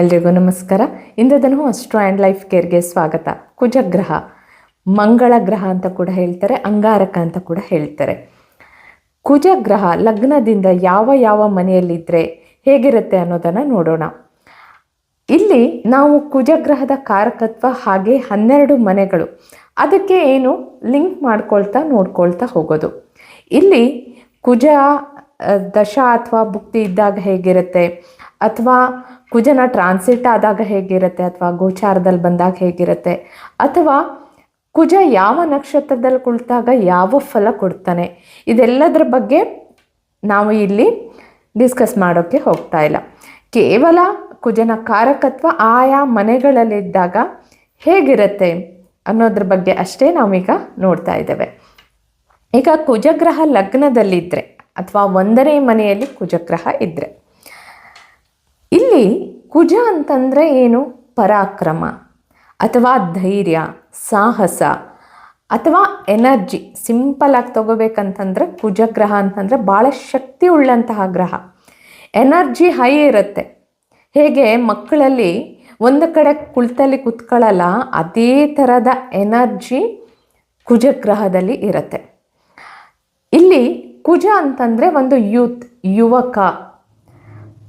ಎಲ್ರಿಗೂ ನಮಸ್ಕಾರ. ಇಂದದನು ಅಸ್ಟ್ರೋ ಆ್ಯಂಡ್ ಲೈಫ್ ಕೇರ್ಗೆ ಸ್ವಾಗತ. ಕುಜಗ್ರಹ ಮಂಗಳ ಗ್ರಹ ಅಂತ ಕೂಡ ಹೇಳ್ತಾರೆ, ಅಂಗಾರಕ ಅಂತ ಕೂಡ ಹೇಳ್ತಾರೆ. ಕುಜಗ್ರಹ ಲಗ್ನದಿಂದ ಯಾವ ಯಾವ ಮನೆಯಲ್ಲಿದ್ದರೆ ಹೇಗಿರುತ್ತೆ ಅನ್ನೋದನ್ನು ನೋಡೋಣ. ಇಲ್ಲಿ ನಾವು ಕುಜಗ್ರಹದ ಕಾರಕತ್ವ ಹಾಗೆ ಹನ್ನೆರಡು ಮನೆಗಳು. ಅದಕ್ಕೆ ಏನು ಲಿಂಕ್ ಮಾಡ್ಕೊಳ್ತಾ ನೋಡ್ಕೊಳ್ತಾ ಹೋಗೋದು. ಇಲ್ಲಿ ಕುಜ ದಶ ಅಥವಾ ಭುಕ್ತಿ ಇದ್ದಾಗ ಹೇಗಿರುತ್ತೆ? ಅಥವಾ ಕುಜನ ಟ್ರಾನ್ಸಿಟ್ ಆದಾಗ ಹೇಗಿರುತ್ತೆ ಅಥವಾ ಗೋಚಾರದಲ್ಲಿ ಬಂದಾಗ ಹೇಗಿರುತ್ತೆ? ಅಥವಾ ಕುಜ ಯಾವ ನಕ್ಷತ್ರದಲ್ಲಿ ಕುಳಿತಾಗ ಯಾವ ಫಲ ಕೊಡ್ತಾನೆ? ಇದೆಲ್ಲದರ ಬಗ್ಗೆ ನಾವು ಇಲ್ಲಿ ಡಿಸ್ಕಸ್ ಮಾಡೋಕ್ಕೆ ಹೋಗ್ತಾ ಇಲ್ಲ. ಕೇವಲ ಕುಜನ ಕಾರಕತ್ವ ಆಯಾ ಮನೆಗಳಲ್ಲಿದ್ದಾಗ ಹೇಗಿರುತ್ತೆ ಅನ್ನೋದ್ರ ಬಗ್ಗೆ ಅಷ್ಟೇ ನಾವೀಗ ನೋಡ್ತಾ ಇದ್ದೇವೆ. ಈಗ ಕುಜಗ್ರಹ ಲಗ್ನದಲ್ಲಿದ್ದರೆ ಅಥವಾ ಒಂದನೇ ಮನೆಯಲ್ಲಿ ಕುಜಗ್ರಹ ಇದ್ದರೆ ಇಲ್ಲಿ ಕುಜ ಅಂತಂದರೆ ಏನು? ಪರಾಕ್ರಮ ಅಥವಾ ಧೈರ್ಯ, ಸಾಹಸ ಅಥವಾ ಎನರ್ಜಿ. ಸಿಂಪಲ್ ಆಗಿ ಕುಜ ಕುಜಗ್ರಹ ಅಂತಂದರೆ ಭಾಳ ಶಕ್ತಿ ಉಳ್ಳಂತಹ ಗ್ರಹ. ಎನರ್ಜಿ ಹೈ ಇರುತ್ತೆ. ಹೇಗೆ? ಮಕ್ಕಳಲ್ಲಿ ಒಂದು ಕಡೆ ಕುಳಿತಲ್ಲಿ ಕುತ್ಕೊಳ್ಳಲ್ಲ ಅದೇ ಥರದ ಎನರ್ಜಿ ಕುಜಗ್ರಹದಲ್ಲಿ ಇರುತ್ತೆ. ಇಲ್ಲಿ ಕುಜ ಅಂತಂದರೆ ಒಂದು ಯೂತ್, ಯುವಕ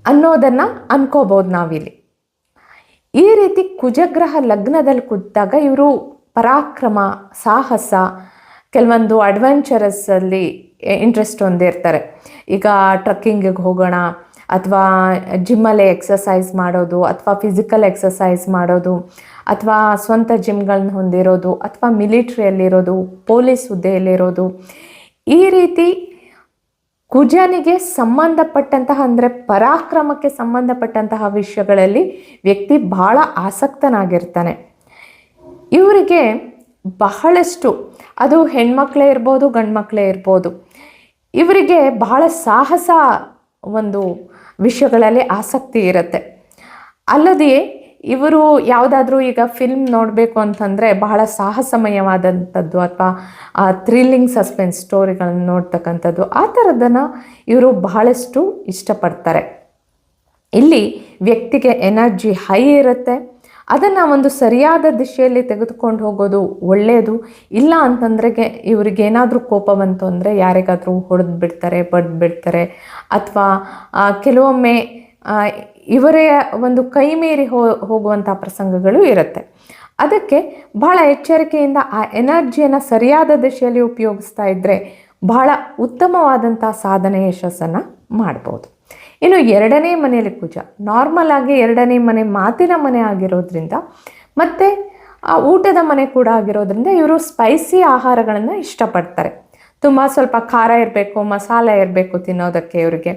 ಅನ್ನೋದನ್ನು ಅನ್ಕೋಬೋದು ನಾವಿಲ್ಲಿ. ಈ ರೀತಿ ಕುಜಗ್ರಹ ಲಗ್ನದಲ್ಲಿ ಕೂತಾಗ ಇವರು ಪರಾಕ್ರಮ, ಸಾಹಸ, ಕೆಲವೊಂದು ಅಡ್ವೆಂಚರಸ್ಸಲ್ಲಿ ಇಂಟ್ರೆಸ್ಟ್ ಹೊಂದಿರ್ತಾರೆ. ಈಗ ಟ್ರಕ್ಕಿಂಗಿಗೆ ಹೋಗೋಣ, ಅಥವಾ ಜಿಮ್ಮಲ್ಲೇ ಎಕ್ಸಸೈಸ್ ಮಾಡೋದು, ಅಥವಾ ಫಿಸಿಕಲ್ ಎಕ್ಸಸೈಸ್ ಮಾಡೋದು, ಅಥವಾ ಸ್ವಂತ ಜಿಮ್ಗಳನ್ನ ಹೊಂದಿರೋದು, ಅಥವಾ ಮಿಲಿಟ್ರಿಯಲ್ಲಿರೋದು ಪೊಲೀಸ್ ಹುದ್ದೆಯಲ್ಲಿರೋದು, ಈ ರೀತಿ ಕುಜನಿಗೆ ಸಂಬಂಧಪಟ್ಟಂತಹ, ಅಂದರೆ ಪರಾಕ್ರಮಕ್ಕೆ ಸಂಬಂಧಪಟ್ಟಂತಹ ವಿಷಯಗಳಲ್ಲಿ ವ್ಯಕ್ತಿ ಬಹಳ ಆಸಕ್ತನಾಗಿರ್ತಾನೆ. ಇವರಿಗೆ ಬಹಳಷ್ಟು, ಅದು ಹೆಣ್ಮಕ್ಳೇ ಇರ್ಬೋದು, ಗಂಡ್ಮಕ್ಳೇ ಇರ್ಬೋದು, ಇವರಿಗೆ ಬಹಳ ಸಾಹಸ ಒಂದು ವಿಷಯಗಳಲ್ಲಿ ಆಸಕ್ತಿ ಇರುತ್ತೆ. ಅಲ್ಲದೆ ಇವರು ಯಾವುದಾದ್ರೂ ಈಗ ಫಿಲ್ಮ್ ನೋಡಬೇಕು ಅಂತಂದರೆ ಬಹಳ ಸಾಹಸಮಯವಾದಂಥದ್ದು ಅಥವಾ ಥ್ರಿಲ್ಲಿಂಗ್ ಸಸ್ಪೆನ್ಸ್ ಸ್ಟೋರಿಗಳನ್ನು ನೋಡ್ತಕ್ಕಂಥದ್ದು, ಆ ಥರದ್ದನ್ನು ಇವರು ಬಹಳಷ್ಟು ಇಷ್ಟಪಡ್ತಾರೆ. ಇಲ್ಲಿ ವ್ಯಕ್ತಿಗೆ ಎನರ್ಜಿ ಹೈ ಇರುತ್ತೆ. ಅದನ್ನು ಒಂದು ಸರಿಯಾದ ದಿಶೆಯಲ್ಲಿ ತೆಗೆದುಕೊಂಡು ಹೋಗೋದು ಒಳ್ಳೆಯದು ಇಲ್ಲ ಅಂತಂದ್ರೆ ಇವ್ರಿಗೇನಾದರೂ ಕೋಪ ಬಂತು ಅಂದರೆ ಯಾರಿಗಾದರೂ ಹೊಡೆದು ಬಿಡ್ತಾರೆ ಬಡ್ದು ಬಿಡ್ತಾರೆ ಅಥವಾ ಕೆಲವೊಮ್ಮೆ ಇವರೇ ಒಂದು ಕೈ ಮೀರಿ ಹೋ ಹೋಗುವಂಥ ಪ್ರಸಂಗಗಳು ಇರುತ್ತೆ. ಅದಕ್ಕೆ ಬಹಳ ಎಚ್ಚರಿಕೆಯಿಂದ ಆ ಎನರ್ಜಿಯನ್ನು ಸರಿಯಾದ ದಿಶೆಯಲ್ಲಿ ಉಪಯೋಗಿಸ್ತಾ ಇದ್ದರೆ ಬಹಳ ಉತ್ತಮವಾದಂಥ ಸಾಧನೆ ಯಶಸ್ಸನ್ನು ಮಾಡ್ಬೋದು. ಇನ್ನು ಎರಡನೇ ಮನೆಯಲ್ಲಿ ಕುಜ ನಾರ್ಮಲ್ ಆಗಿ ಎರಡನೇ ಮನೆ ಮಾತಿನ ಮನೆ ಆಗಿರೋದ್ರಿಂದ, ಮತ್ತು ಆ ಊಟದ ಮನೆ ಕೂಡ ಆಗಿರೋದ್ರಿಂದ ಇವರು ಸ್ಪೈಸಿ ಆಹಾರಗಳನ್ನು ಇಷ್ಟಪಡ್ತಾರೆ. ತುಂಬ ಸ್ವಲ್ಪ ಖಾರ ಇರಬೇಕು, ಮಸಾಲೆ ಇರಬೇಕು ತಿನ್ನೋದಕ್ಕೆ ಇವರಿಗೆ.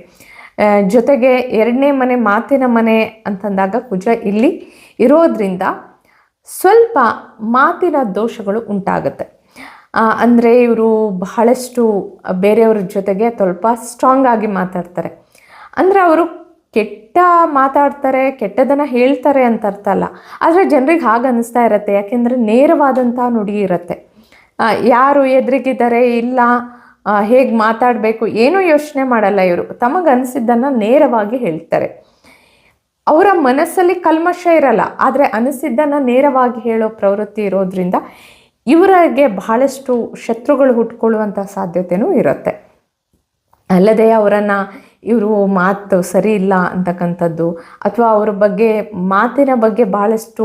ಜೊತೆಗೆ ಎರಡನೇ ಮನೆ, ಮಾತಿನ ಮನೆ ಅಂತಂದಾಗ ಕುಜ ಇಲ್ಲಿ ಇರೋದ್ರಿಂದ ಸ್ವಲ್ಪ ಮಾತಿನ ದೋಷಗಳು ಉಂಟಾಗುತ್ತೆ. ಅಂದರೆ ಇವರು ಬಹಳಷ್ಟು ಬೇರೆಯವ್ರ ಜೊತೆಗೆ ಸ್ವಲ್ಪ ಸ್ಟ್ರಾಂಗ್ ಆಗಿ ಮಾತಾಡ್ತಾರೆ. ಅಂದರೆ ಅವರು ಕೆಟ್ಟ ಮಾತಾಡ್ತಾರೆ, ಕೆಟ್ಟದನ್ನು ಹೇಳ್ತಾರೆ ಅಂತ ಅರ್ಥ ಅಲ್ಲ. ಆದರೆ ಜನರಿಗೆ ಹಾಗೆ ಅನ್ನಿಸ್ತಾ ಇರುತ್ತೆ. ಯಾಕೆಂದರೆ ನೇರವಾದಂಥ ನುಡಿ ಇರುತ್ತೆ. ಯಾರು ಎದುರಿಗಿದ್ದಾರೆ? ಇಲ್ಲ. ಹೇಗೆ ಮಾತಾಡಬೇಕು, ಏನೂ ಯೋಚನೆ ಮಾಡಲ್ಲ ಇವರು. ತಮಗನಿಸಿದ್ದನ್ನು ನೇರವಾಗಿ ಹೇಳ್ತಾರೆ. ಅವರ ಮನಸ್ಸಲ್ಲಿ ಕಲ್ಮಶ ಇರಲ್ಲ, ಆದರೆ ಅನಿಸಿದ್ದನ್ನು ನೇರವಾಗಿ ಹೇಳೋ ಪ್ರವೃತ್ತಿ ಇರೋದ್ರಿಂದ ಇವರಿಗೆ ಬಹಳಷ್ಟು ಶತ್ರುಗಳು ಹುಟ್ಕೊಳ್ಳುವಂಥ ಸಾಧ್ಯತೆಯೂ ಇರುತ್ತೆ. ಅಲ್ಲದೆ ಅವರನ್ನು, ಇವರು ಮಾತು ಸರಿ ಇಲ್ಲ ಅಂತಕ್ಕಂಥದ್ದು, ಅಥವಾ ಅವ್ರ ಬಗ್ಗೆ, ಮಾತಿನ ಬಗ್ಗೆ ಬಹಳಷ್ಟು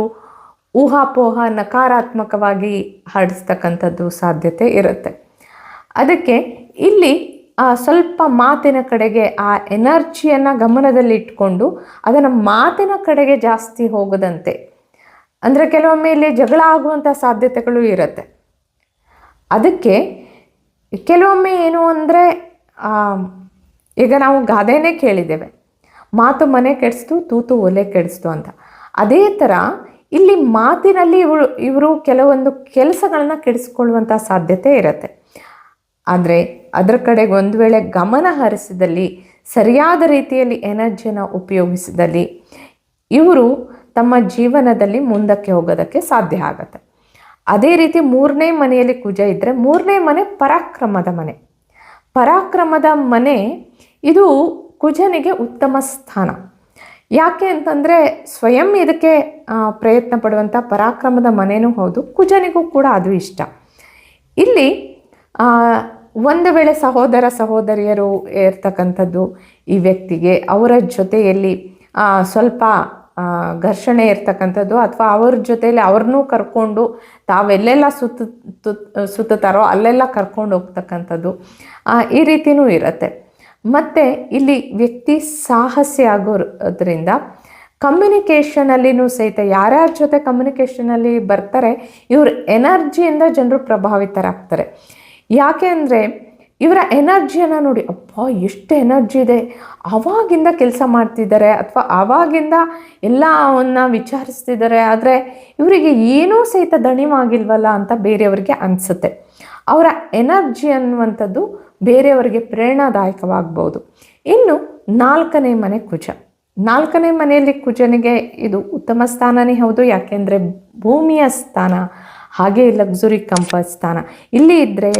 ಊಹಾಪೋಹ ನಕಾರಾತ್ಮಕವಾಗಿ ಹರಡಿಸ್ತಕ್ಕಂಥದ್ದು ಸಾಧ್ಯತೆ ಇರುತ್ತೆ. ಅದಕ್ಕೆ ಇಲ್ಲಿ ಆ, ಸ್ವಲ್ಪ ಮಾತಿನ ಕಡೆಗೆ ಆ ಎನರ್ಜಿಯನ್ನು ಗಮನದಲ್ಲಿ ಇಟ್ಕೊಂಡು ಅದನ್ನು ಮಾತಿನ ಕಡೆಗೆ ಜಾಸ್ತಿ ಹೋಗದಂತೆ. ಅಂದರೆ ಕೆಲವೊಮ್ಮೆ ಇಲ್ಲಿ ಜಗಳ ಆಗುವಂಥ ಸಾಧ್ಯತೆಗಳು ಇರುತ್ತೆ. ಅದಕ್ಕೆ ಕೆಲವೊಮ್ಮೆ ಏನು ಅಂದರೆ ಈಗ ನಾವು ಗಾದೆನೇ ಕೇಳಿದ್ದೇವೆ. ಮಾತು ಮನೆ ಕೆಡಿಸ್ತು ತೂತು ಒಲೆ ಕೆಡಿಸ್ತು ಅಂತ. ಅದೇ ಥರ ಇಲ್ಲಿ ಮಾತಿನಲ್ಲಿ ಇವರು ಇವರು ಕೆಲವೊಂದು ಕೆಲಸಗಳನ್ನ ಕೆಡಿಸ್ಕೊಳ್ಳುವಂಥ ಸಾಧ್ಯತೆ ಇರುತ್ತೆ. ಆದರೆ ಅದರ ಕಡೆಗೆ ಒಂದು ವೇಳೆ ಗಮನ ಹರಿಸಿದಲ್ಲಿ ಸರಿಯಾದ ರೀತಿಯಲ್ಲಿ ಎನರ್ಜಿಯನ್ನು ಉಪಯೋಗಿಸಿದಲ್ಲಿ ಇವರು ತಮ್ಮ ಜೀವನದಲ್ಲಿ ಮುಂದಕ್ಕೆ ಹೋಗೋದಕ್ಕೆ ಸಾಧ್ಯ ಆಗುತ್ತೆ. ಅದೇ ರೀತಿ ಮೂರನೇ ಮನೆಯಲ್ಲಿ ಕುಜ ಇದ್ದರೆ ಮೂರನೇ ಮನೆ ಪರಾಕ್ರಮದ ಮನೆ. ಪರಾಕ್ರಮದ ಮನೆ ಇದು ಕುಜನಿಗೆ ಉತ್ತಮ ಸ್ಥಾನ. ಯಾಕೆ ಅಂತಂದರೆ ಸ್ವಯಂ ಇದಕ್ಕೆ ಪ್ರಯತ್ನ ಪಡುವಂಥ ಪರಾಕ್ರಮದ ಮನೆಯೂ ಹೌದು, ಕುಜನಿಗೂ ಕೂಡ ಅದು ಇಷ್ಟ. ಇಲ್ಲಿ ಒಂದು ವೇಳೆ ಸಹೋದರ ಸಹೋದರಿಯರು ಇರ್ತಕ್ಕಂಥದ್ದು ಈ ವ್ಯಕ್ತಿಗೆ, ಅವರ ಜೊತೆಯಲ್ಲಿ ಸ್ವಲ್ಪ ಘರ್ಷಣೆ ಇರ್ತಕ್ಕಂಥದ್ದು ಅಥವಾ ಅವ್ರ ಜೊತೆಯಲ್ಲಿ ಅವ್ರನ್ನೂ ಕರ್ಕೊಂಡು ತಾವೆಲ್ಲೆಲ್ಲ ಸುತ್ತ ಸುತ್ತಾರೋ ಅಲ್ಲೆಲ್ಲ ಕರ್ಕೊಂಡು ಹೋಗ್ತಕ್ಕಂಥದ್ದು ಈ ರೀತಿಯೂ ಇರುತ್ತೆ. ಮತ್ತು ಇಲ್ಲಿ ವ್ಯಕ್ತಿ ಸಾಹಸಿ ಆಗೋದ್ರಿಂದ ಕಮ್ಯುನಿಕೇಷನಲ್ಲಿನೂ ಸಹಿತ ಯಾರ್ಯಾರ ಜೊತೆ ಕಮ್ಯುನಿಕೇಷನಲ್ಲಿ ಬರ್ತಾರೆ, ಇವ್ರ ಎನರ್ಜಿಯಿಂದ ಜನರು ಪ್ರಭಾವಿತರಾಗ್ತಾರೆ. ಯಾಕೆ ಅಂದರೆ ಇವರ ಎನರ್ಜಿಯನ್ನು ನೋಡಿ ಅಪ್ಪ ಎಷ್ಟು ಎನರ್ಜಿ ಇದೆ. ಅವಾಗಿಂದ ಕೆಲಸ ಮಾಡ್ತಿದ್ದಾರೆ ಅಥವಾ ಆವಾಗಿಂದ ಎಲ್ಲ ಅವನ್ನ ವಿಚಾರಿಸ್ತಿದ್ದಾರೆ, ಆದರೆ ಇವರಿಗೆ ಏನೂ ಸಹಿತ ದಣಿವಾಗಿಲ್ವಲ್ಲ ಅಂತ ಬೇರೆಯವರಿಗೆ ಅನಿಸುತ್ತೆ. ಅವರ ಎನರ್ಜಿ ಅನ್ನುವಂಥದ್ದು ಬೇರೆಯವರಿಗೆ ಪ್ರೇರಣಾದಾಯಕವಾಗ್ಬೋದು. ಇನ್ನು ನಾಲ್ಕನೇ ಮನೆ ಕುಜ. ನಾಲ್ಕನೇ ಮನೆಯಲ್ಲಿ ಕುಜನಿಗೆ ಇದು ಉತ್ತಮ ಸ್ಥಾನನೇ ಹೌದು. ಯಾಕೆಂದರೆ ಭೂಮಿಯ ಸ್ಥಾನ. ಹಾಗೆ ಲಕ್ಸುರಿ ಕಂಫರ್ಟ್ ಸ್ಥಾನ. ಇಲ್ಲಿ ಇದ್ದರೆ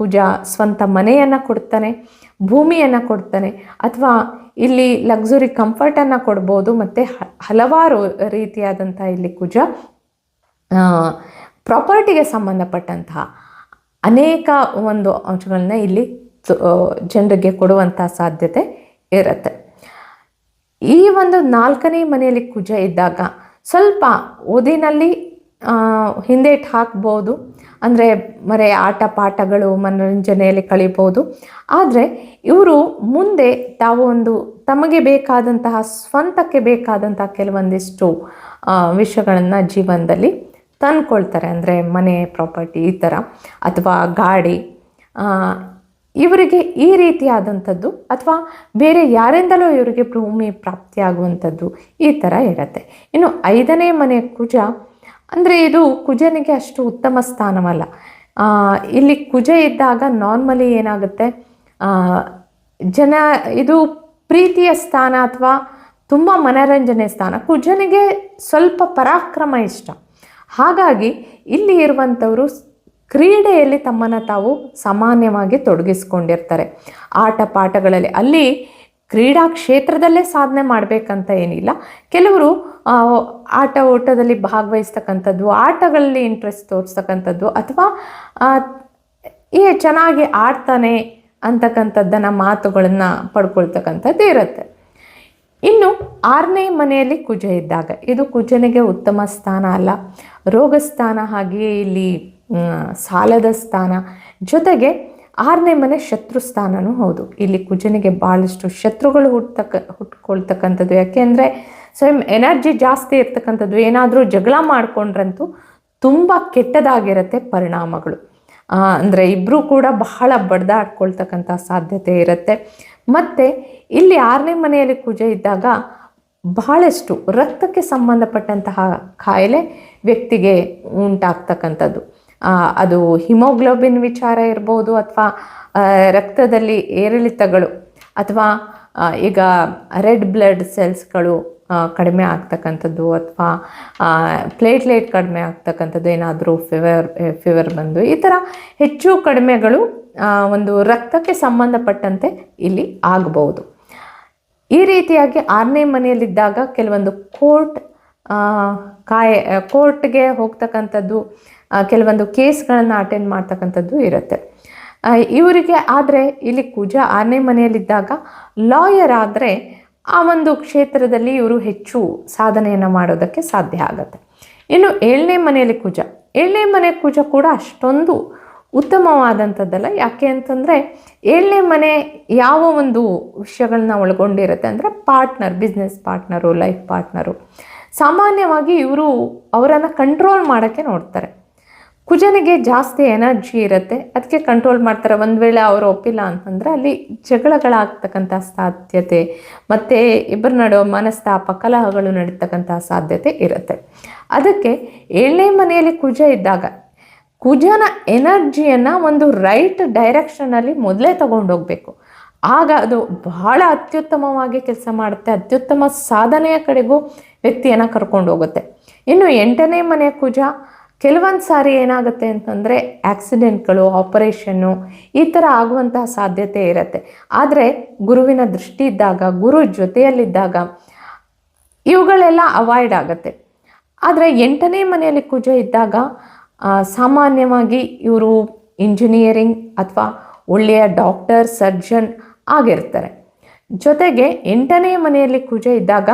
ಕುಜ ಸ್ವಂತ ಮನೆಯನ್ನು ಕೊಡ್ತಾನೆ, ಭೂಮಿಯನ್ನು ಕೊಡ್ತಾನೆ, ಅಥವಾ ಇಲ್ಲಿ ಲಕ್ಸುರಿ ಕಂಫರ್ಟನ್ನು ಕೊಡ್ಬೋದು, ಮತ್ತು ಹಲವಾರು ರೀತಿಯಾದಂಥ ಇಲ್ಲಿ ಕುಜ ಪ್ರಾಪರ್ಟಿಗೆ ಸಂಬಂಧಪಟ್ಟಂತಹ ಅನೇಕ ಒಂದು ಅಂಶಗಳನ್ನ ಇಲ್ಲಿ ಜನರಿಗೆ ಕೊಡುವಂಥ ಸಾಧ್ಯತೆ ಇರುತ್ತೆ. ಈ ಒಂದು ನಾಲ್ಕನೇ ಮನೆಯಲ್ಲಿ ಕುಜ ಇದ್ದಾಗ ಸ್ವಲ್ಪ ಓದಿನಲ್ಲಿ ಇಟ್ಟು ಹಾಕ್ಬೋದು. ಅಂದರೆ ಮರೆ ಆಟ ಪಾಠಗಳು, ಮನೋರಂಜನೆಯಲ್ಲಿ ಕಳಿಬೋದು ಆದರೆ ಇವರು ಮುಂದೆ ತಾವು ಒಂದು ತಮಗೆ ಬೇಕಾದಂತಹ, ಸ್ವಂತಕ್ಕೆ ಬೇಕಾದಂತಹ ಕೆಲವೊಂದಿಷ್ಟು ವಿಷಯಗಳನ್ನು ಜೀವನದಲ್ಲಿ ತಂದ್ಕೊಳ್ತಾರೆ. ಅಂದರೆ ಮನೆ, ಪ್ರಾಪರ್ಟಿ ಈ ಥರ ಅಥವಾ ಗಾಡಿ. ಇವರಿಗೆ ಈ ರೀತಿಯಾದಂಥದ್ದು ಅಥವಾ ಬೇರೆ ಯಾರಿಂದಲೂ ಇವರಿಗೆ ಭೂಮಿ ಪ್ರಾಪ್ತಿಯಾಗುವಂಥದ್ದು ಈ ಥರ ಇರುತ್ತೆ. ಇನ್ನು ಐದನೇ ಮನೆ ಕುಜ ಅಂದರೆ ಇದು ಕುಜನಿಗೆ ಅಷ್ಟು ಉತ್ತಮ ಸ್ಥಾನವಲ್ಲ. ಇಲ್ಲಿ ಕುಜ ಇದ್ದಾಗ ನಾರ್ಮಲಿ ಏನಾಗುತ್ತೆ? ಜನ, ಇದು ಪ್ರೀತಿಯ ಸ್ಥಾನ ಅಥವಾ ತುಂಬ ಮನರಂಜನೆ ಸ್ಥಾನ. ಕುಜನಿಗೆ ಸ್ವಲ್ಪ ಪರಾಕ್ರಮ ಇಷ್ಟ. ಹಾಗಾಗಿ ಇಲ್ಲಿ ಇರುವಂಥವರು ಕ್ರೀಡೆಯಲ್ಲಿ ತಮ್ಮನ್ನು ತಾವು ಸಾಮಾನ್ಯವಾಗಿ ತೊಡಗಿಸ್ಕೊಂಡಿರ್ತಾರೆ. ಆಟ ಪಾಠಗಳಲ್ಲಿ ಅಲ್ಲಿ ಕ್ರೀಡಾ ಕ್ಷೇತ್ರದಲ್ಲೇ ಸಾಧನೆ ಮಾಡಬೇಕಂತ ಏನಿಲ್ಲ. ಕೆಲವರು ಆಟ ಓಟದಲ್ಲಿ ಭಾಗವಹಿಸ್ತಕ್ಕಂಥದ್ದು, ಆಟಗಳಲ್ಲಿ ಇಂಟ್ರೆಸ್ಟ್ ತೋರಿಸ್ತಕ್ಕಂಥದ್ದು ಅಥವಾ ಏ, ಚೆನ್ನಾಗಿ ಆಡ್ತಾನೆ ಅಂತಕ್ಕಂಥದ್ದನ್ನು ಮಾತುಗಳನ್ನು ಪಡ್ಕೊಳ್ತಕ್ಕಂಥದ್ದು ಇರುತ್ತೆ. ಇನ್ನು ಆರನೇ ಮನೆಯಲ್ಲಿ ಕುಜ ಇದ್ದಾಗ, ಇದು ಕುಜನಿಗೆ ಉತ್ತಮ ಸ್ಥಾನ ಅಲ್ಲ. ರೋಗ ಸ್ಥಾನ ಹಾಗೆಯೇ ಇಲ್ಲಿ ಸಾಲದ ಸ್ಥಾನ. ಜೊತೆಗೆ ಆರನೇ ಮನೆ ಶತ್ರು ಸ್ಥಾನನೂ ಹೌದು. ಇಲ್ಲಿ ಕುಜನಿಗೆ ಭಾಳಷ್ಟು ಶತ್ರುಗಳು ಹುಟ್ಟತಕ್ಕ, ಹುಟ್ಕೊಳ್ತಕ್ಕಂಥದ್ದು. ಯಾಕೆಂದರೆ ಸ್ವಯಂ ಎನರ್ಜಿ ಜಾಸ್ತಿ ಇರ್ತಕ್ಕಂಥದ್ದು ಏನಾದರೂ ಜಗಳ ಮಾಡಿಕೊಂಡ್ರಂತೂ ತುಂಬ ಕೆಟ್ಟದಾಗಿರುತ್ತೆ ಪರಿಣಾಮಗಳು. ಅಂದರೆ ಇಬ್ಬರೂ ಕೂಡ ಬಹಳ ಬಡ್ದಾಡ್ಕೊಳ್ತಕ್ಕಂಥ ಸಾಧ್ಯತೆ ಇರುತ್ತೆ. ಮತ್ತು ಇಲ್ಲಿ ಆರನೇ ಮನೆಯಲ್ಲಿ ಕುಜ ಇದ್ದಾಗ ಬಹಳಷ್ಟು ರಕ್ತಕ್ಕೆ ಸಂಬಂಧಪಟ್ಟಂತಹ ಕಾಯಿಲೆ ವ್ಯಕ್ತಿಗೆ ಉಂಟಾಗ್ತಕ್ಕಂಥದ್ದು. ಅದು ಹಿಮೋಗ್ಲೋಬಿನ್ ವಿಚಾರ ಇರ್ಬೋದು ಅಥವಾ ರಕ್ತದಲ್ಲಿ ಏರಿಳಿತಗಳು ಅಥವಾ ಈಗ ರೆಡ್ ಬ್ಲಡ್ ಸೆಲ್ಸ್ಗಳು ಕಡಿಮೆ ಆಗ್ತಕ್ಕಂಥದ್ದು ಅಥವಾ ಪ್ಲೇಟ್ಲೇಟ್ ಕಡಿಮೆ ಆಗ್ತಕ್ಕಂಥದ್ದು ಏನಾದರೂ ಫಿವರ್ ಫಿವರ್ ಬಂದು, ಈ ಥರ ಹೆಚ್ಚು ಕಡಿಮೆಗಳು ಒಂದು ರಕ್ತಕ್ಕೆ ಸಂಬಂಧಪಟ್ಟಂತೆ ಇಲ್ಲಿ ಆಗಬಹುದು. ಈ ರೀತಿಯಾಗಿ ಆರನೇ ಮನೆಯಲ್ಲಿದ್ದಾಗ ಕೆಲವೊಂದು ಕೋರ್ಟ್ ಕಾಯ ಕೋರ್ಟ್ಗೆ ಹೋಗ್ತಕ್ಕಂಥದ್ದು ಕೆಲವೊಂದು ಕೇಸ್ಗಳನ್ನು ಅಟೆಂಡ್ ಮಾಡ್ತಕ್ಕಂಥದ್ದು ಇರುತ್ತೆ. ಇವರಿಗೆ ಆದರೆ ಇಲ್ಲಿ ಕುಜ ಆರನೇ ಮನೆಯಲ್ಲಿದ್ದಾಗ, ಲಾಯರ್ ಆದರೆ ಆ ಒಂದು ಕ್ಷೇತ್ರದಲ್ಲಿ ಇವರು ಹೆಚ್ಚು ಸಾಧನೆಯನ್ನು ಮಾಡೋದಕ್ಕೆ ಸಾಧ್ಯ ಆಗುತ್ತೆ. ಇನ್ನು ಏಳನೇ ಮನೆಯಲ್ಲಿ ಕುಜ. ಏಳನೇ ಮನೆ ಕುಜ ಕೂಡ ಅಷ್ಟೊಂದು ಉತ್ತಮವಾದಂಥದ್ದಲ್ಲ. ಯಾಕೆ ಅಂತಂದರೆ ಏಳನೇ ಮನೆ ಯಾವ ಒಂದು ವಿಷಯಗಳನ್ನ ಒಳಗೊಂಡಿರುತ್ತೆ ಅಂದರೆ partner, business partner, life partner. ಸಾಮಾನ್ಯವಾಗಿ ಇವರು ಅವರನ್ನು ಕಂಟ್ರೋಲ್ ಮಾಡೋಕ್ಕೆ ನೋಡ್ತಾರೆ. ಕುಜನಿಗೆ ಜಾಸ್ತಿ ಎನರ್ಜಿ ಇರುತ್ತೆ. ಅದಕ್ಕೆ ಕಂಟ್ರೋಲ್ ಮಾಡ್ತಾರೆ. ಒಂದು ವೇಳೆ ಅವರು ಒಪ್ಪಿಲ್ಲ ಅಂತಂದರೆ ಅಲ್ಲಿ ಜಗಳಗಳಾಗ್ತಕ್ಕಂಥ ಸಾಧ್ಯತೆ ಮತ್ತು ಇಬ್ಬರ ನಡುವೆ ಮನಸ್ತಾಪ, ಕಲಹಗಳು ನಡೀತಕ್ಕಂಥ ಸಾಧ್ಯತೆ ಇರುತ್ತೆ. ಅದಕ್ಕೆ ಏಳನೇ ಮನೆಯಲ್ಲಿ ಕುಜ ಇದ್ದಾಗ ಕುಜನ ಎನರ್ಜಿಯನ್ನು ಒಂದು ರೈಟ್ ಡೈರೆಕ್ಷನಲ್ಲಿ ಮೊದಲೇ ತಗೊಂಡೋಗ್ಬೇಕು. ಆಗ ಅದು ಬಹಳ ಅತ್ಯುತ್ತಮವಾಗಿ ಕೆಲಸ ಮಾಡುತ್ತೆ. ಅತ್ಯುತ್ತಮ ಸಾಧನೆಯ ಕಡೆಗೂ ವ್ಯಕ್ತಿಯನ್ನು ಕರ್ಕೊಂಡು ಹೋಗುತ್ತೆ ಇನ್ನು ಎಂಟನೇ ಮನೆಯ ಕುಜ ಕೆಲವೊಂದು ಸಾರಿ ಏನಾಗುತ್ತೆ ಅಂತಂದರೆ ಆಕ್ಸಿಡೆಂಟ್ಗಳು, ಆಪರೇಷನ್ನು ಈ ಥರ ಆಗುವಂತಹ ಸಾಧ್ಯತೆ ಇರುತ್ತೆ. ಆದರೆ ಗುರುವಿನ ದೃಷ್ಟಿ ಇದ್ದಾಗ, ಗುರು ಜೊತೆಯಲ್ಲಿದ್ದಾಗ ಇವುಗಳೆಲ್ಲ ಅವಾಯ್ಡ್ ಆಗುತ್ತೆ. ಆದರೆ ಎಂಟನೇ ಮನೆಯಲ್ಲಿ ಕುಜ ಇದ್ದಾಗ ಸಾಮಾನ್ಯವಾಗಿ ಇವರು ಇಂಜಿನಿಯರಿಂಗ್ ಅಥವಾ ಒಳ್ಳೆಯ ಡಾಕ್ಟರ್ ಸರ್ಜನ್ ಆಗಿರ್ತಾರೆ. ಜೊತೆಗೆ ಎಂಟನೇ ಮನೆಯಲ್ಲಿ ಕುಜ ಇದ್ದಾಗ,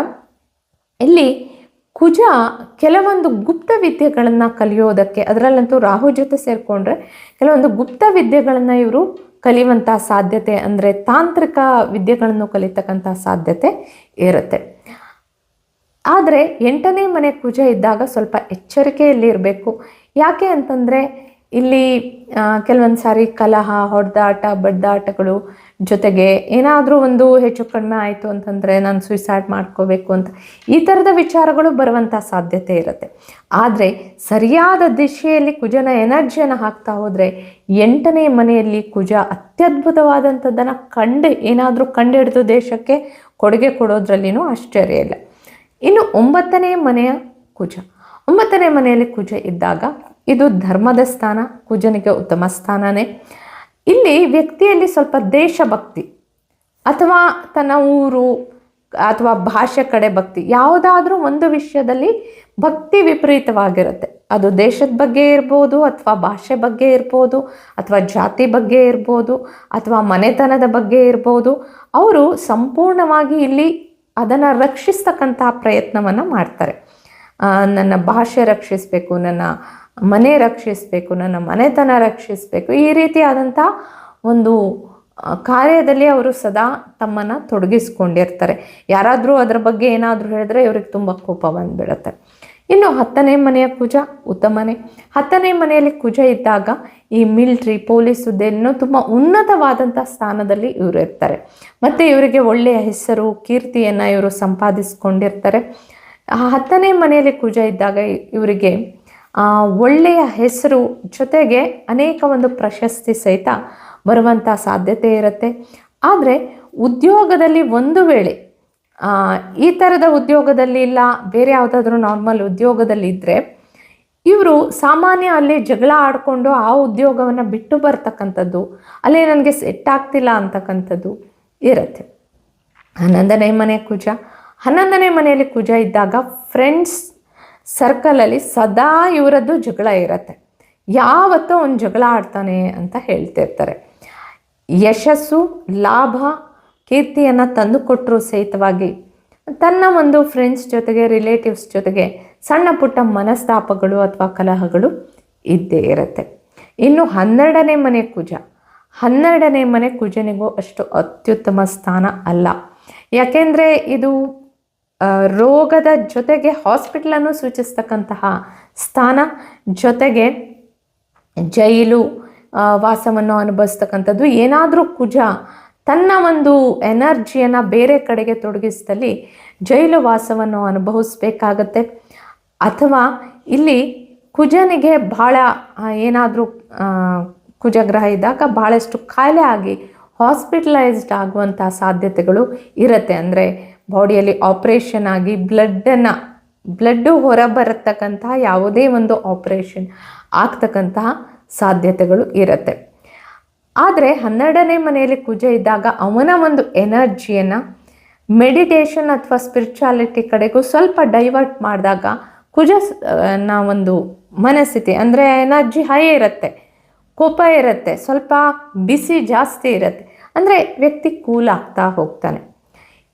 ಇಲ್ಲಿ ಕುಜ ಕೆಲವೊಂದು ಗುಪ್ತ ವಿದ್ಯೆಗಳನ್ನು ಕಲಿಯೋದಕ್ಕೆ ಅದರಲ್ಲಂತೂ ರಾಹು ಜೊತೆ ಸೇರಿಕೊಂಡ್ರೆ ಕೆಲವೊಂದು ಗುಪ್ತ ವಿದ್ಯೆಗಳನ್ನು ಇವರು ಕಲಿಯುವಂಥ ಸಾಧ್ಯತೆ ಅಂದರೆ ತಾಂತ್ರಿಕ ವಿದ್ಯೆಗಳನ್ನು ಕಲಿತಕ್ಕಂಥ ಸಾಧ್ಯತೆ ಇರುತ್ತೆ. ಆದರೆ ಎಂಟನೇ ಮನೆ ಕುಜ ಇದ್ದಾಗ ಸ್ವಲ್ಪ ಎಚ್ಚರಿಕೆಯಲ್ಲಿ ಇರಬೇಕು. ಯಾಕೆ ಅಂತಂದರೆ ಇಲ್ಲಿ ಕೆಲವೊಂದು ಸಾರಿ ಕಲಹ, ಹೊಡೆದಾಟ, ಬಡ್ದಾಟಗಳು ಜೊತೆಗೆ ಏನಾದರೂ ಒಂದು ಹೆಚ್ಚು ಕಡಿಮೆ ಆಯಿತು ಅಂತಂದರೆ ನಾನು ಸುಯಿಸೈಡ್ ಮಾಡ್ಕೋಬೇಕು ಅಂತ, ಈ ಥರದ ವಿಚಾರಗಳು ಬರುವಂಥ ಸಾಧ್ಯತೆ ಇರುತ್ತೆ. ಆದರೆ ಸರಿಯಾದ ದಿಶೆಯಲ್ಲಿ ಕುಜನ ಎನರ್ಜಿಯನ್ನು ಹಾಕ್ತಾ ಹೋದರೆ ಎಂಟನೇ ಮನೆಯಲ್ಲಿ ಕುಜ ಅತ್ಯದ್ಭುತವಾದಂಥದ್ದನ್ನು ಕಂಡು, ಏನಾದರೂ ಕಂಡುಹಿಡಿದು ದೇಶಕ್ಕೆ ಕೊಡುಗೆ ಕೊಡೋದ್ರಲ್ಲಿನೂ ಆಶ್ಚರ್ಯ ಇಲ್ಲ. ಇನ್ನು ಒಂಬತ್ತನೇ ಮನೆಯ ಕುಜ. ಒಂಬತ್ತನೇ ಮನೆಯಲ್ಲಿ ಕುಜ ಇದ್ದಾಗ ಇದು ಧರ್ಮದ ಸ್ಥಾನ, ಕುಜನಿಗೆ ಉತ್ತಮ ಸ್ಥಾನನೇ. ಇಲ್ಲಿ ವ್ಯಕ್ತಿಯಲ್ಲಿ ಸ್ವಲ್ಪ ದೇಶಭಕ್ತಿ ಅಥವಾ ತನ್ನ ಊರು ಅಥವಾ ಭಾಷೆ ಕಡೆ ಭಕ್ತಿ ಯಾವುದಾದ್ರೂ ಒಂದು ವಿಷಯದಲ್ಲಿ ಭಕ್ತಿ ವಿಪರೀತವಾಗಿರುತ್ತೆ. ಅದು ದೇಶದ ಬಗ್ಗೆ ಇರ್ಬೋದು ಅಥವಾ ಭಾಷೆ ಬಗ್ಗೆ ಇರ್ಬೋದು ಅಥವಾ ಜಾತಿ ಬಗ್ಗೆ ಇರ್ಬೋದು ಅಥವಾ ಮನೆತನದ ಬಗ್ಗೆ ಇರ್ಬೋದು, ಅವರು ಸಂಪೂರ್ಣವಾಗಿ ಇಲ್ಲಿ ಅದನ್ನು ರಕ್ಷಿಸ್ತಕ್ಕಂತಹ ಪ್ರಯತ್ನವನ್ನು ಮಾಡ್ತಾರೆ. ನನ್ನ ಭಾಷೆ ರಕ್ಷಿಸಬೇಕು, ನನ್ನ ಮನೆ ರಕ್ಷಿಸಬೇಕು, ನನ್ನ ಮನೆತನ ರಕ್ಷಿಸಬೇಕು, ಈ ರೀತಿಯಾದಂಥ ಒಂದು ಕಾರ್ಯದಲ್ಲಿ ಅವರು ಸದಾ ತಮ್ಮನ್ನು ತೊಡಗಿಸ್ಕೊಂಡಿರ್ತಾರೆ. ಯಾರಾದರೂ ಅದರ ಬಗ್ಗೆ ಏನಾದರೂ ಹೇಳಿದ್ರೆ ಇವ್ರಿಗೆ ತುಂಬ ಕೋಪ ಬಂದುಬಿಡುತ್ತೆ. ಇನ್ನು ಹತ್ತನೇ ಮನೆಯ ಕುಜ ಉತ್ತಮನೆ ಹತ್ತನೇ ಮನೆಯಲ್ಲಿ ಕುಜ ಇದ್ದಾಗ ಈ ಮಿಲ್ಟ್ರಿ, ಪೊಲೀಸ್ ಹುದ್ದೆಯನ್ನು ತುಂಬ ಉನ್ನತವಾದಂಥ ಸ್ಥಾನದಲ್ಲಿ ಇವರು ಇರ್ತಾರೆ. ಮತ್ತು ಇವರಿಗೆ ಒಳ್ಳೆಯ ಹೆಸರು, ಕೀರ್ತಿಯನ್ನು ಇವರು ಸಂಪಾದಿಸ್ಕೊಂಡಿರ್ತಾರೆ. ಹತ್ತನೇ ಮನೆಯಲ್ಲಿ ಕುಜ ಇದ್ದಾಗ ಇವರಿಗೆ ಒಳ್ಳೆಯ ಹೆಸರು ಜೊತೆಗೆ ಅನೇಕ ಒಂದು ಪ್ರಶಸ್ತಿ ಸಹಿತ ಬರುವಂಥ ಸಾಧ್ಯತೆ ಇರುತ್ತೆ. ಆದರೆ ಉದ್ಯೋಗದಲ್ಲಿ ಒಂದು ವೇಳೆ ಈ ಥರದ ಉದ್ಯೋಗದಲ್ಲಿ ಇಲ್ಲ, ಬೇರೆ ಯಾವುದಾದ್ರೂ ನಾರ್ಮಲ್ ಉದ್ಯೋಗದಲ್ಲಿ ಇದ್ದರೆ ಇವರು ಸಾಮಾನ್ಯ ಅಲ್ಲಿ ಜಗಳ ಆಡಿಕೊಂಡು ಆ ಉದ್ಯೋಗವನ್ನು ಬಿಟ್ಟು ಬರ್ತಕ್ಕಂಥದ್ದು, ಅಲ್ಲಿ ನನಗೆ ಸೆಟ್ ಆಗ್ತಿಲ್ಲ ಅಂತಕ್ಕಂಥದ್ದು ಇರುತ್ತೆ. ಹನ್ನೊಂದನೇ ಮನೆ ಕುಜ. ಹನ್ನೊಂದನೇ ಮನೆಯಲ್ಲಿ ಕುಜ ಇದ್ದಾಗ ಫ್ರೆಂಡ್ಸ್ ಸರ್ಕಲಲ್ಲಿ ಸದಾ ಇವರದ್ದು ಜಗಳ ಇರುತ್ತೆ. ಯಾವತ್ತೂ ಒಂದು ಜಗಳ ಆಡ್ತಾನೆ ಅಂತ ಹೇಳ್ತಿರ್ತಾರೆ. ಯಶಸ್ಸು, ಲಾಭ, ಕೀರ್ತಿಯನ್ನು ತಂದುಕೊಟ್ಟರು ಸಹಿತವಾಗಿ ತನ್ನ ಒಂದು ಫ್ರೆಂಡ್ಸ್ ಜೊತೆಗೆ ರಿಲೇಟಿವ್ಸ್ ಜೊತೆಗೆ ಸಣ್ಣ ಪುಟ್ಟ ಮನಸ್ತಾಪಗಳು ಅಥವಾ ಕಲಹಗಳು ಇದ್ದೇ ಇರುತ್ತೆ. ಇನ್ನು ಹನ್ನೆರಡನೇ ಮನೆ ಕುಜ. ಹನ್ನೆರಡನೇ ಮನೆ ಕುಜನಿಗೂ ಅಷ್ಟು ಅತ್ಯುತ್ತಮ ಸ್ಥಾನ ಅಲ್ಲ. ಯಾಕೆಂದರೆ ಇದು ರೋಗದ ಜೊತೆಗೆ ಹಾಸ್ಪಿಟ್ಲನ್ನು ಸೂಚಿಸ್ತಕ್ಕಂತಹ ಸ್ಥಾನ, ಜೊತೆಗೆ ಜೈಲು ವಾಸವನ್ನು ಅನುಭವಿಸ್ತಕ್ಕಂಥದ್ದು. ಏನಾದರೂ ಕುಜ ತನ್ನ ಒಂದು ಎನರ್ಜಿಯನ್ನು ಬೇರೆ ಕಡೆಗೆ ತೊಡಗಿಸಿದಲ್ಲಿ ಜೈಲು ವಾಸವನ್ನು ಅನುಭವಿಸ್ಬೇಕಾಗತ್ತೆ. ಅಥವಾ ಇಲ್ಲಿ ಕುಜನಿಗೆ ಭಾಳ ಏನಾದರೂ ಕುಜಗ್ರಹ ಇದ್ದಾಗ ಭಾಳಷ್ಟು ಖಾಯಿಲೆ ಆಗಿ ಹಾಸ್ಪಿಟಲೈಸ್ಡ್ ಆಗುವಂಥ ಸಾಧ್ಯತೆಗಳು ಇರುತ್ತೆ. ಅಂದರೆ ಬಾಡಿಯಲ್ಲಿ ಆಪ್ರೇಷನ್ ಆಗಿ ಬ್ಲಡ್ಡನ್ನು, ಬ್ಲಡ್ಡು ಹೊರಬರತಕ್ಕಂತಹ ಯಾವುದೇ ಒಂದು ಆಪ್ರೇಷನ್ ಆಗ್ತಕ್ಕಂತಹ ಸಾಧ್ಯತೆಗಳು ಇರುತ್ತೆ. ಆದರೆ ಹನ್ನೆರಡನೇ ಮನೆಯಲ್ಲಿ ಕುಜ ಇದ್ದಾಗ ಅವನ ಒಂದು ಎನರ್ಜಿಯನ್ನು, ಮೆಡಿಟೇಷನ್ ಅಥವಾ ಸ್ಪಿರಿಚುಯಾಲಿಟಿ ಕಡೆಗೂ ಸ್ವಲ್ಪ ಡೈವರ್ಟ್ ಮಾಡಿದಾಗ ಕುಜ ನ ಒಂದು ಮನಸ್ಥಿತಿ ಅಂದರೆ ಎನರ್ಜಿ ಹೈ ಇರುತ್ತೆ, ಕೋಪ ಇರುತ್ತೆ, ಸ್ವಲ್ಪ ಬಿಸಿ ಜಾಸ್ತಿ ಇರುತ್ತೆ. ಅಂದರೆ ವ್ಯಕ್ತಿ ಕೂಲ್ ಆಗ್ತಾ ಹೋಗ್ತಾನೆ.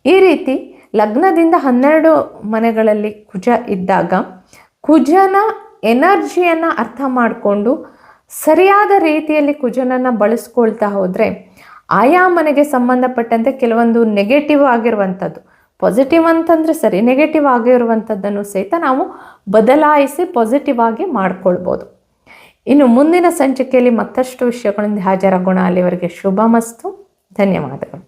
ಈ ರೀತಿ ಲಗ್ನದಿಂದ ಹನ್ನೆರಡು ಮನೆಗಳಲ್ಲಿ ಕುಜ ಇದ್ದಾಗ ಕುಜನ ಎನರ್ಜಿಯನ್ನು ಅರ್ಥ ಮಾಡಿಕೊಂಡು ಸರಿಯಾದ ರೀತಿಯಲ್ಲಿ ಕುಜನನ್ನು ಬಳಸ್ಕೊಳ್ತಾ ಹೋದರೆ ಆಯಾ ಮನೆಗೆ ಸಂಬಂಧಪಟ್ಟಂತೆ ಕೆಲವೊಂದು ನೆಗೆಟಿವ್ ಆಗಿರುವಂಥದ್ದು. ಪಾಸಿಟಿವ್ ಅಂತಂದರೆ ಸರಿ ನೆಗೆಟಿವ್ ಆಗಿರುವಂಥದ್ದನ್ನು ಸಹಿತ ನಾವು ಬದಲಾಯಿಸಿ ಪಾಸಿಟಿವ್ ಆಗಿ ಮಾಡ್ಕೊಳ್ಬೋದು. ಇನ್ನು ಮುಂದಿನ ಸಂಚಿಕೆಯಲ್ಲಿ ಮತ್ತಷ್ಟು ವಿಷಯಗಳಿಂದ ಹಾಜರಾಗೋಣ. ಅಲ್ಲಿವರೆಗೆ ಶುಭ ಮಸ್ತು ಧನ್ಯವಾದಗಳು.